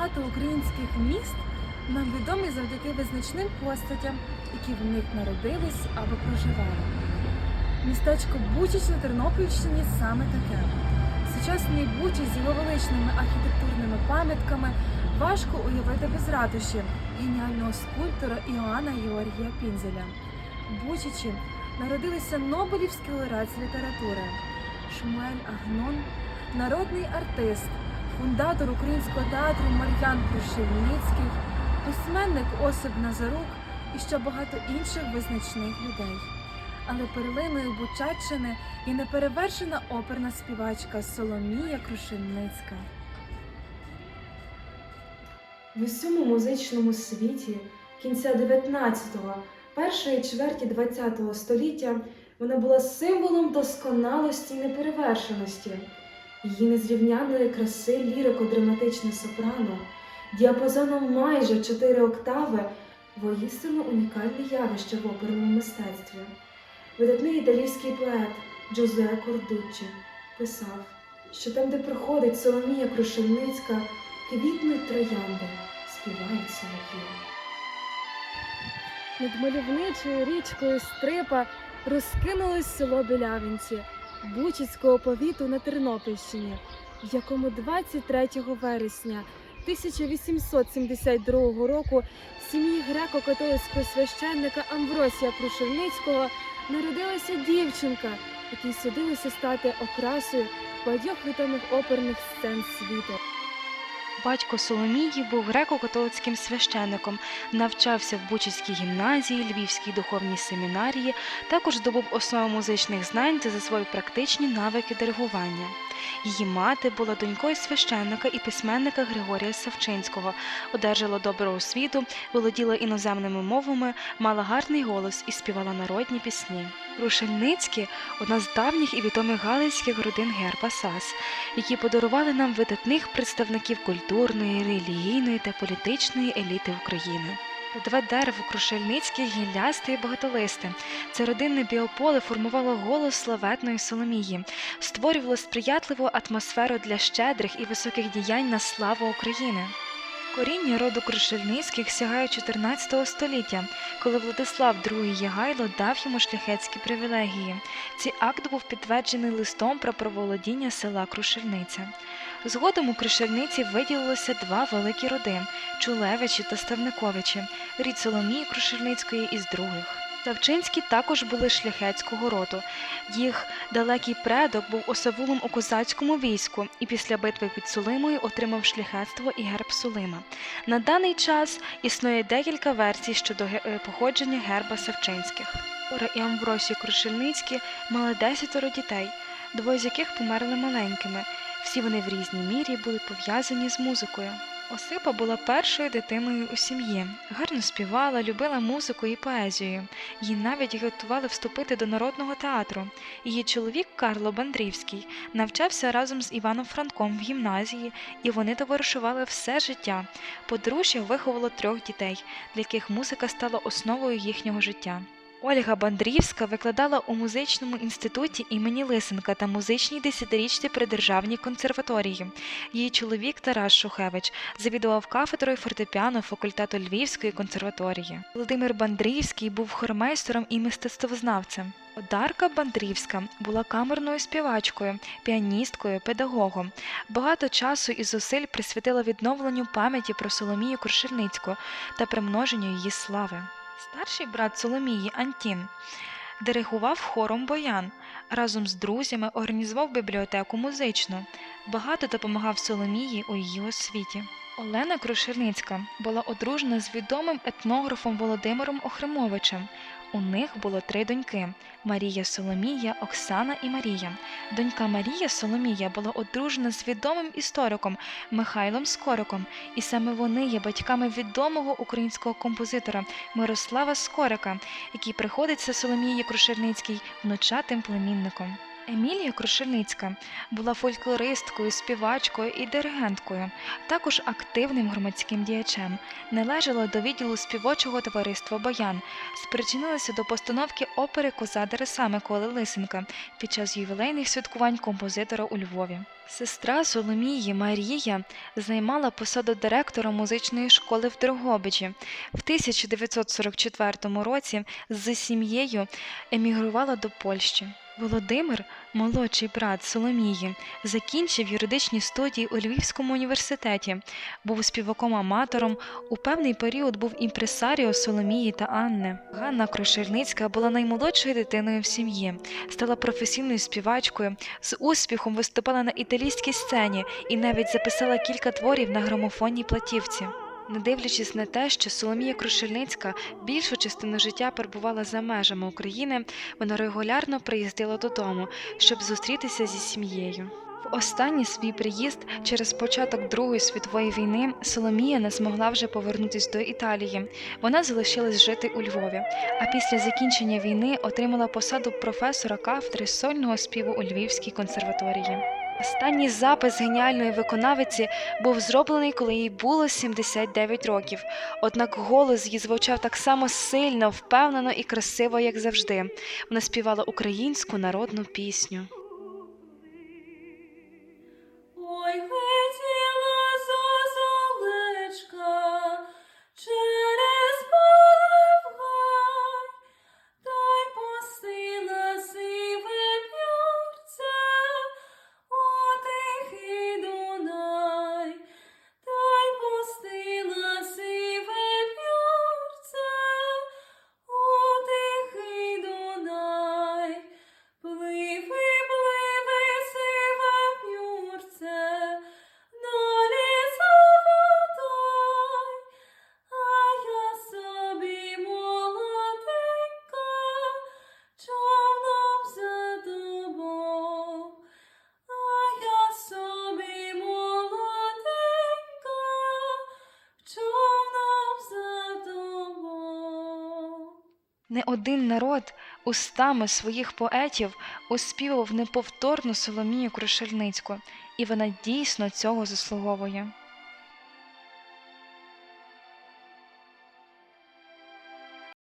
багато українських міст нам відомі завдяки визначним постатям, які в них народились або проживали. Містечко Бучач на Тернопільщині саме таке. Сучасний Бучач з його величними архітектурними пам'ятками важко уявити без ратуші геніального скульптора Іоанна Георгія Пінзеля. Бучачі народилися Нобелівський лауреат з літератури Шмуель Агнон, народний артист, фундатор українського театру Мар'ян Крушельницький, письменник Осип Назарук і ще багато інших визначних людей. Але перлиною Бучаччини і неперевершена оперна співачка Соломія Крушельницька. В усьому музичному світі кінця 19-го, першої чверті 20-го століття вона була символом досконалості і неперевершеності. Її незрівнянної краси лірико-драматичне сопрано, діапазоном майже 4 октави, воістину унікальне явище в оперному мистецтві. Видатний італійський поет Джозе Кордуччі писав, що там, де проходить Соломія Крушельницька, квітнуть троянди, співають солов'ї. Над мальовничою річкою Стрипа розкинулось село Білявинці Бучицького повіту на Тернопільщині, в якому 23 вересня 1872 року в сім'ї греко-католицького священника Амвросія Крушельницького народилася дівчинка, якій судилося стати окрасою багатьох відомих оперних сцен світу. Батько Соломії був греко-католицьким священником, навчався в Бучицькій гімназії, Львівській духовній семінарії, також здобув основи музичних знань та засвоїв практичні навики диригування. Її мати була донькою священника і письменника Григорія Савчинського, одержала добру освіту, володіла іноземними мовами, мала гарний голос і співала народні пісні. Рушельницькі одна з давніх і відомих галицьких родин герба Сас, які подарували нам видатних представників культурної, релігійної та політичної еліти України. Родове дерево крушельницьких гіллясте і багатолисте. Це родинне біополе формувало голос славетної Соломії, створювало сприятливу атмосферу для щедрих і високих діянь на славу України. Коріння роду крушельницьких сягає 14 століття, коли Владислав II Ягайло дав йому шляхетські привілегії. Цей акт був підтверджений листом про проволодіння села Крушельниця. Згодом у Крушельниці виділилося два великі роди Чулевичі та Ставниковичі, рід Соломії Крушельницької із других. Савчинські також були шляхетського роду. Їх далекий предок був осавулом у козацькому війську і після битви під Сулимою отримав шляхетство і герб Сулима. На даний час існує декілька версій щодо е, походження герба Савчинських. Ора і Амвросій Крушельницькі мали десятеро дітей, двоє з яких померли маленькими. Всі вони в різній мірі були пов'язані з музикою. Осипа була першою дитиною у сім'ї. Гарно співала, любила музику і поезію. Її навіть готували вступити до народного театру. Її чоловік Карло Бандрівський навчався разом з Іваном Франком в гімназії, і вони товаришували все життя. Подружжя виховало трьох дітей, для яких музика стала основою їхнього життя. Ольга Бандрівська викладала у музичному інституті імені Лисенка та музичній десятирічці при державній консерваторії. Її чоловік Тарас Шухевич завідував кафедрою фортепіано факультету Львівської консерваторії. Володимир Бандрівський був хормейстером і мистецтвознавцем. Одарка Бандрівська була камерною співачкою, піаністкою, педагогом. Багато часу і зусиль присвятила відновленню пам'яті про Соломію Крушельницьку та примноженню її слави. Старший брат Соломії Антін диригував хором Боян. Разом з друзями організував бібліотеку музичну. Багато допомагав Соломії у її освіті. Олена Крушельницька була одружена з відомим етнографом Володимиром Охримовичем. У них було три доньки: Марія Соломія, Оксана і Марія. Донька Марія Соломія була одружена з відомим істориком Михайлом Скориком, і саме вони є батьками відомого українського композитора Мирослава Скорика, який приходиться Соломії Крушельницькій внучатим племінником. Емілія Крушельницька була фольклористкою, співачкою і диригенткою, також активним громадським діячем. Належала до відділу співочого товариства Баян, спричинилася до постановки опери Коза Дереса Миколи Лисенка під час ювілейних святкувань композитора у Львові. Сестра Соломії Марія займала посаду директора музичної школи в Дрогобичі. В 1944 році з сім'єю емігрувала до Польщі. Володимир, молодший брат Соломії, закінчив юридичні студії у Львівському університеті, був співаком-аматором, у певний період був імпресаріо Соломії та Анни. Ганна Крошельницька була наймолодшою дитиною в сім'ї, стала професійною співачкою, з успіхом виступала на італійській сцені і навіть записала кілька творів на грамофонній платівці. Не дивлячись на те, що Соломія Крушельницька більшу частину життя перебувала за межами України, вона регулярно приїздила додому, щоб зустрітися зі сім'єю. В останній свій приїзд через початок Другої світової війни Соломія не змогла вже повернутися до Італії. Вона залишилась жити у Львові, а після закінчення війни отримала посаду професора кафедри сольного співу у Львівській консерваторії. Останній запис геніальної виконавиці був зроблений, коли їй було 79 років. Однак голос її звучав так само сильно, впевнено і красиво, як завжди. Вона співала українську народну пісню. Не один народ устами своїх поетів оспівав неповторну Соломію Крушельницьку, і вона дійсно цього заслуговує.